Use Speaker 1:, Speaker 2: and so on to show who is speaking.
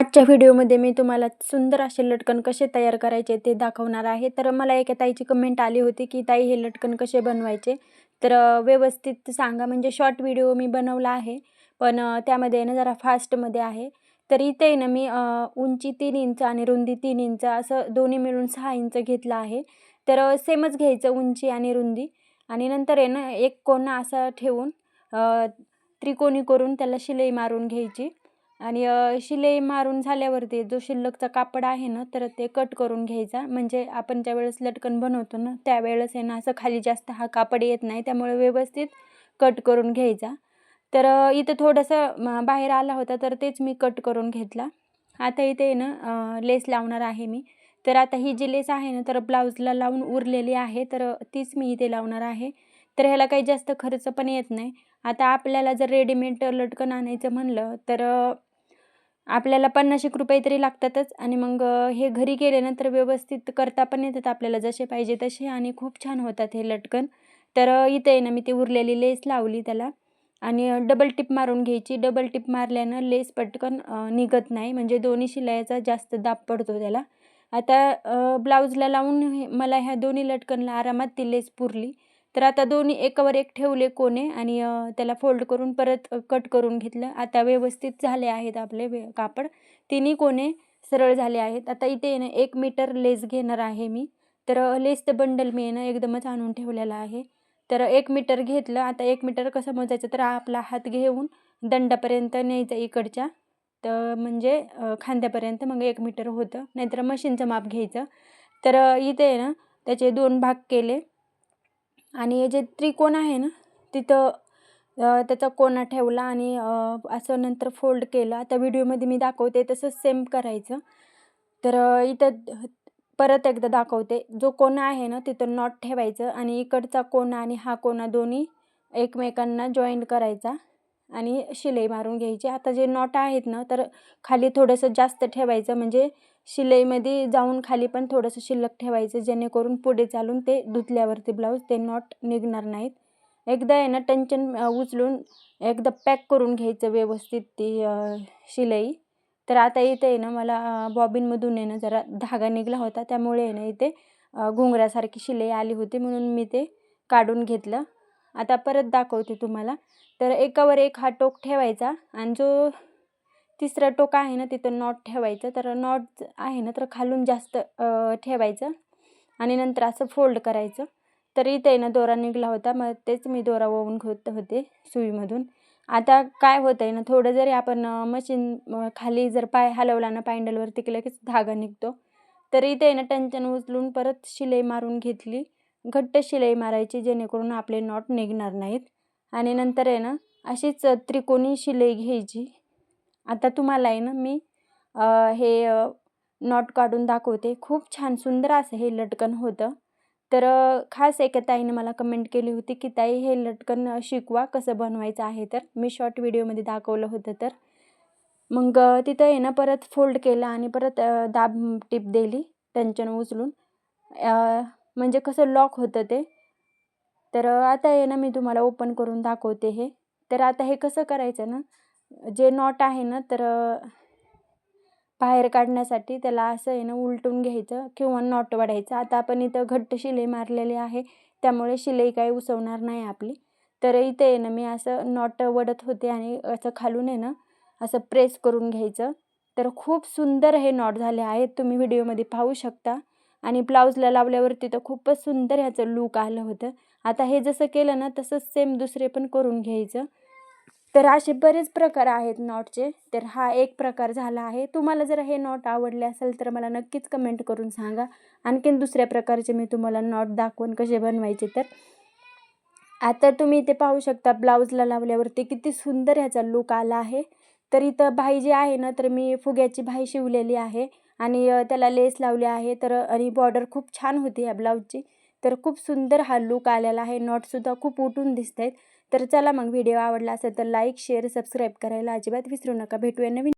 Speaker 1: आजच्या व्हिडिओमध्ये मी तुम्हाला सुंदर असे लटकन कसे तयार करायचे ते दाखवणार आहे. तर मला एका ताईची कमेंट आली होती की ताई हे लटकन कसे बनवायचे? तर व्यवस्थित सांगा. म्हणजे शॉर्ट व्हिडिओ मी बनवला आहे. पण त्यामध्ये ना जरा फास्टमध्ये आहे. तर इथे ना मी उंची तीन इंच आणि रुंदी तीन इंच असं दोन्ही मिळून सहा इंच घेतलं आहे. तर सेमच घ्यायचं उंची आणि रुंदी. आणि नंतर आहे ना एक कोणा असा ठेवून त्रिकोणी करून त्याला शिलाई मारून घ्यायची. आणि शिलाई मारून झाल्यावरती जो शिल्लकचा कापड आहे ना तर ते कट करून घ्यायचा. म्हणजे आपण ज्यावेळेस लटकन बनवतो ना त्यावेळेस आहे ना असं खाली जास्त हा कापड येत नाही. त्यामुळे व्यवस्थित कट करून घ्यायचा. तर इथं थोडंसं बाहेर आला होता तर तेच मी कट करून घेतला. आता इथे ना लेस लावणार आहे मी. तर आता ही जी लेस आहे ना तर ब्लाऊजला लावून उरलेली आहे. तर तीच मी इथे लावणार आहे. तर ह्याला काही जास्त खर्च पण येत नाही. आता आपल्याला जर रेडीमेड लटकन आणायचं म्हणलं तर आपल्याला पन्नास एक रुपये तरी लागतातच. आणि मग हे घरी केल्यानंतर व्यवस्थित करता पण येतात आपल्याला जसे पाहिजे तसे. आणि खूप छान होतात हे लटकन. तर इथे आहे ना मी ती उरलेली लेस लावली त्याला. आणि डबल टिप मारून घ्यायची. डबल टिप मारल्यानं लेस पटकन निघत नाही. म्हणजे दोन्ही शिलायाचा जास्त दाब पडतो त्याला. आता ब्लाऊजला लावून मला ह्या दोन्ही लटकनला आरामात ती लेस पुरली. तर आता दोन्ही एकावर एक ठेवले कोणे आणि त्याला फोल्ड करून परत कट करून घेतलं. आता व्यवस्थित झाले आहेत आपले वे कापड. तिन्ही कोणे सरळ झाले आहेत. आता इथे ना एक मीटर लेस घेणार आहे मी. तर लेसचं बंडल मी ना एकदमच आणून ठेवलेलं आहे. तर एक मीटर घेतलं. आता एक मीटर कसं मोजायचं तर आपला हात घेऊन दंडापर्यंत न्यायचं इकडच्या. तर म्हणजे खांद्यापर्यंत मग एक मीटर होतं. नाहीतर मशीनचं माप घ्यायचं. तर इथे ना त्याचे दोन भाग केले. आणि जे त्रिकोण आहे ना तिथं त्याचा कोना ठेवला आणि असं नंतर फोल्ड केला. आता व्हिडिओमध्ये मी दाखवते तसंच सेम करायचं. तर इथं परत एकदा दाखवते. जो कोना आहे ना तिथं नॉट ठेवायचं आणि इकडचा कोना आणि हा कोना दोन्ही एकमेकांना जॉईंट करायचा. आणि शिलाई मारून घ्यायची. आता जे नॉट आहेत ना तर खाली थोडंसं जास्त ठेवायचं. म्हणजे शिलाईमध्ये जाऊन खाली पण थोडंसं शिल्लक ठेवायचं जेणेकरून पुढे चालून ते धुतल्यावरती ब्लाऊज ते नॉट निघणार नाहीत. एकदा आहे ना टेन्शन उचलून एकदा पॅक करून घ्यायचं व्यवस्थित ती शिलाई. तर आता इथे आहे ना मला बॉबिनमधून आहे ना जरा धागा निघला होता. त्यामुळे आहे ना इथे घुंगरासारखी शिलाई आली होती म्हणून मी ते काढून घेतलं. आता परत दाखवते तुम्हाला. तर एकावर एक हा टोक ठेवायचा आणि जो तिसरा टोक आहे ना तिथं नॉट ठेवायचं. तर नॉट आहे ना तर खालून जास्त ठेवायचं आणि नंतर असं फोल्ड करायचं. तर इथे ना दोरा निघला होता. मग तेच मी दोरा ओवून घेत होते सुईमधून. आता काय होतं आहे ना थोडं जरी आपण मशीन खाली जर पाय हलवला ना पॅन्डलवर तिकडे लगेच धागा निघतो. तर इथे ना टंचन उचलून परत शिलाई मारून घेतली. घट्ट शिलाई मारायची जेणेकरून आपले नॉट निघणार नाहीत. आणि नंतर आहे ना अशीच त्रिकोणी शिलाई घ्यायची. आता तुम्हाला आहे ना मी हे नॉट काढून दाखवते. खूप छान सुंदर असं हे लटकन होतं. तर खास एका ताईनं मला कमेंट केली होती की ताई हे लटकन शिकवा कसं बनवायचं आहे तर. मी शॉर्ट व्हिडिओमध्ये दाखवलं होतं तर. मग तिथं आहे ना परत फोल्ड केलं आणि परत दाब टिप दिली टेन्शन उचलून. म्हणजे कसं लॉक होतं ते. तर आता आहे ना मी तुम्हाला ओपन करून दाखवते हे. तर आता हे कसं करायचं ना जे नॉट आहे ना तर बाहेर काढण्यासाठी त्याला असं आहे ना उलटून घ्यायचं किंवा नॉट वाढायचं. आता आपण इथं घट्ट शिलाई मारलेली आहे त्यामुळे शिलाई काही उसवणार नाही आपली. तर इथे आहे ना मी असं नॉट वडत होते आणि असं खालून आहे ना असं प्रेस करून घ्यायचं. तर खूप सुंदर हे नॉट झाले आहेत. तुम्ही व्हिडिओमध्ये पाहू शकता. आणि ब्लाऊजला लावल्यावरती तर खूपच सुंदर ह्याचं लूक आलं होतं. आता हे जसं केलं ना तसंच सेम दुसरे पण करून घ्यायचं. तर असे बरेच प्रकार आहेत नॉटचे. तर हा एक प्रकार झाला आहे. तुम्हाला जर हे नॉट आवडले असेल तर मला नक्कीच कमेंट करून सांगा. आणखीन दुसऱ्या प्रकारचे मी तुम्हाला नॉट दाखवून कसे बनवायचे तर. आता तुम्ही इथे पाहू शकता ब्लाऊजला लावल्यावरती किती सुंदर ह्याचा लुक आला आहे. तर इथं भाई जी आहे ना तर मी फुग्याची भाई शिवलेली आहे. आणि त्याला लेस लावली आहे. तर आणि बॉर्डर खूप छान होती ह्या ब्लाऊजची. तर खूप सुंदर हा लुक आलेला आहे. नॉटसुद्धा खूप उठून दिसत आहेत तर चला मग व्हिडिओ आवडला असेल तर लाईक शेअर सबस्क्राईब करायला अजिबात विसरू नका. भेटूया नवीन